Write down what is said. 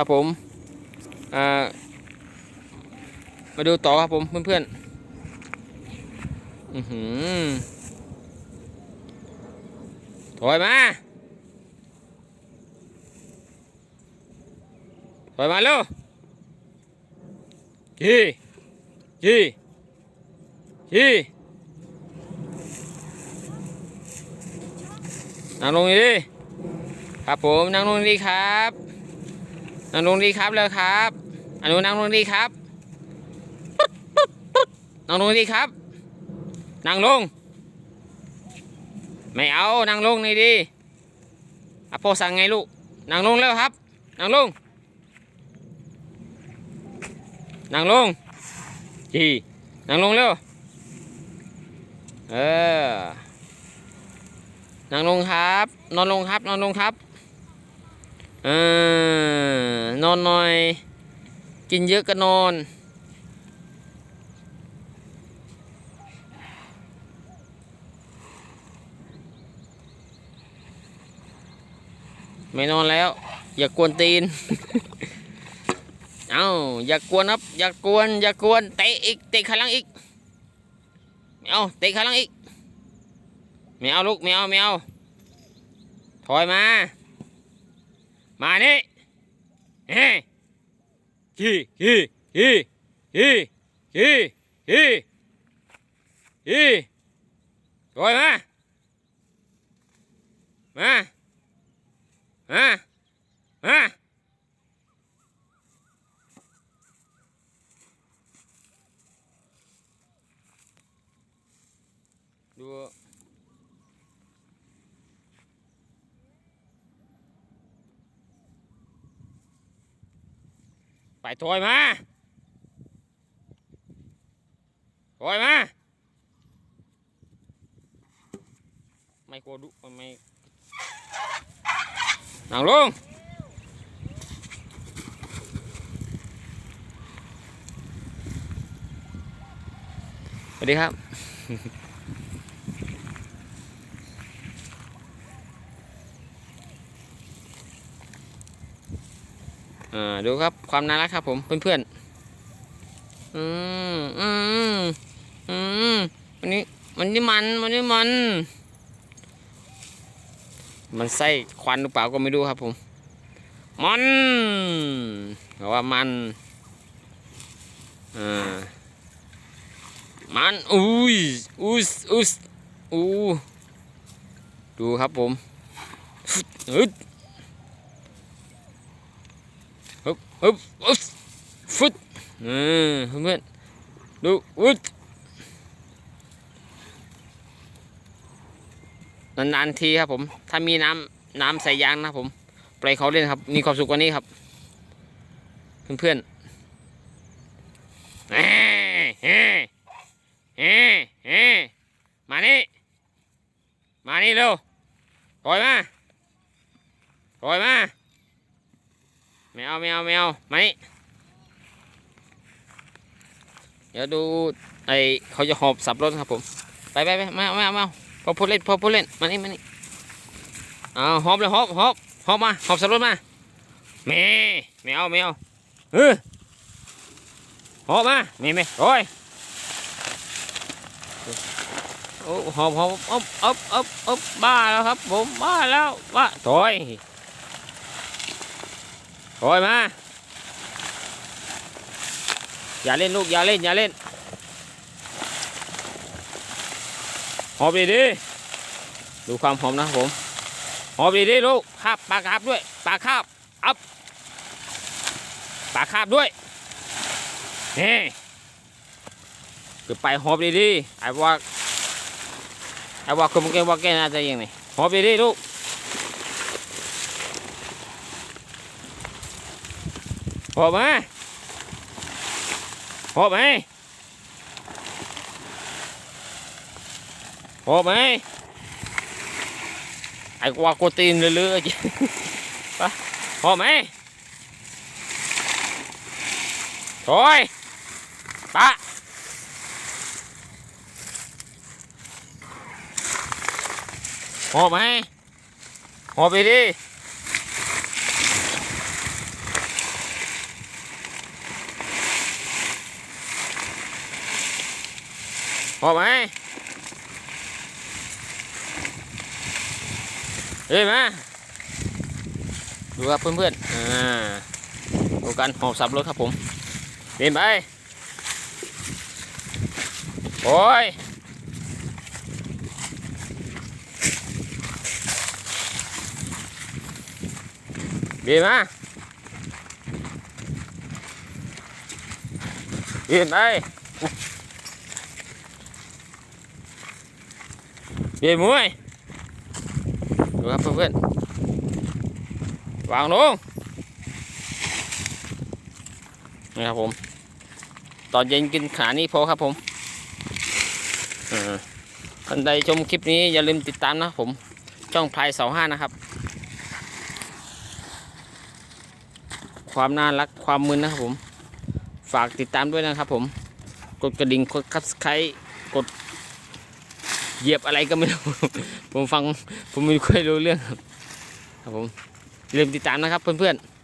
ครับผมามาดูต่อครับผมเพื่อนๆอือหือถอยมาถอยมาเร็วยี่ยี่ยี่นั่งลงดีๆครับผมนั่งลงดีครับ นั่งลงดีครับแล้วครับอนุนั่งลงดีครับนั่งลงดีครับ นั่งลง ไม่เอา นั่งลงนี่ดีอะพ่อสั่งไงลูก นั่งลงแล้วครับ นั่งลง นั่งลงจีนั่งลงเร็ว เออ นั่งลงครับ นอนลงครับ นอนลงครับ เออนอนหน่อย กินเยอะก็นอน ไม่นอนแล้ว อย่ากวนตีน เอาอย่ากวนครับ อย่ากวน อย่ากวนเตะอีกเตะขาหลังอีกเอาเตะขาหลังอีกไม่เอาลูกไม่เอาไม่เอาถอยมา มานี่เฮ้ฮีฮีฮีฮีฮีฮีฮีถอยมามามามาดู ไปถอยมาถอยมาไม่กลัวดุไม่นั่งลงสวัสดีครับ อ่าดูครับความน่ารักครับผมเพื่อนๆอืมอืมอืมวันนี้วันนี้มันวันนี้มัน มันไส้ควันหรือเปล่าก็ไม่รู้ครับผม มันบอกว่ามันอ่ามันอุ้ยอุ้ยอุ้ยอู้ดูครับผมฮึด ฮึบฮึบฮึบฟึดอืมเพื่อนดูอุ้ยนานๆทีครับผม ถ้ามีน้ำน้ำใส่ยางนะผมปล่อยเขาเล่นครับ มีความสุขกว่านี้ครับ เพื่อนๆเฮ้เฮ้เฮ้เฮ้มานี่ มานี่เร็วถอยมาถอยมาไม่ เอาไม่เอาไม่เอามานี่เดี๋ยวดูไอเขาจะหอบสับรถครับผม ไปไปไปมามามาพอพูดเล่นพอพูดเล่นมานี่มานี่เอาหอบเลยหอบหอบหอบมาหอบสับรถมาแม่ไม่เอาไม่เอาเออหอบมาไม่ไม่โอ้ยโอ้หอบหอบอบอบอบอบบ้าแล้วครับผมบ้าแล้วบ้าถอยถอยมา อย่าเล่นลูกอย่าเล่นอย่าเล่นหอบดีดีดูความหอมนะครับผมหอบดีดีลูกคาบปลาคาบด้วยปลาคาบอัพปลาคาบด้วยนี่คือไปหอบดีดีไอ้ว่าไอ้ว่าคุณมึงแกว่าแกน่าจะยังไงหอบดีดีลูกหอบมา หอบไหมพอไหมไอ้กวากตีนเรื่อยๆปะพอไหมถอยปะพอไหมพอไปดิ พอไหมเฮ้ยมาดูครับเพื่อนๆอ่าดูกันหอบสับรถครับผมเปลี่ยนไป โอ้ยเบียมาเปลี่ยนไป เบียมวยดูครับเพื่อนๆวางลงนี่ครับผม ตอนเย็นกินขานี้พอครับผมอ่าท่านใดชมคลิปนี้อย่าลืมติดตามนะผมช่องพลายเสาห้านะครับ ความน่ารักความมึนนะครับผม ฝากติดตามด้วยนะครับผม กดกระดิ่งกดคับสไครกด เหยียบอะไรก็ไม่รู้ ผมฟังผมไม่ค่อยรู้เรื่องครับ ครับผมลืมติดตามนะครับเพื่อนๆ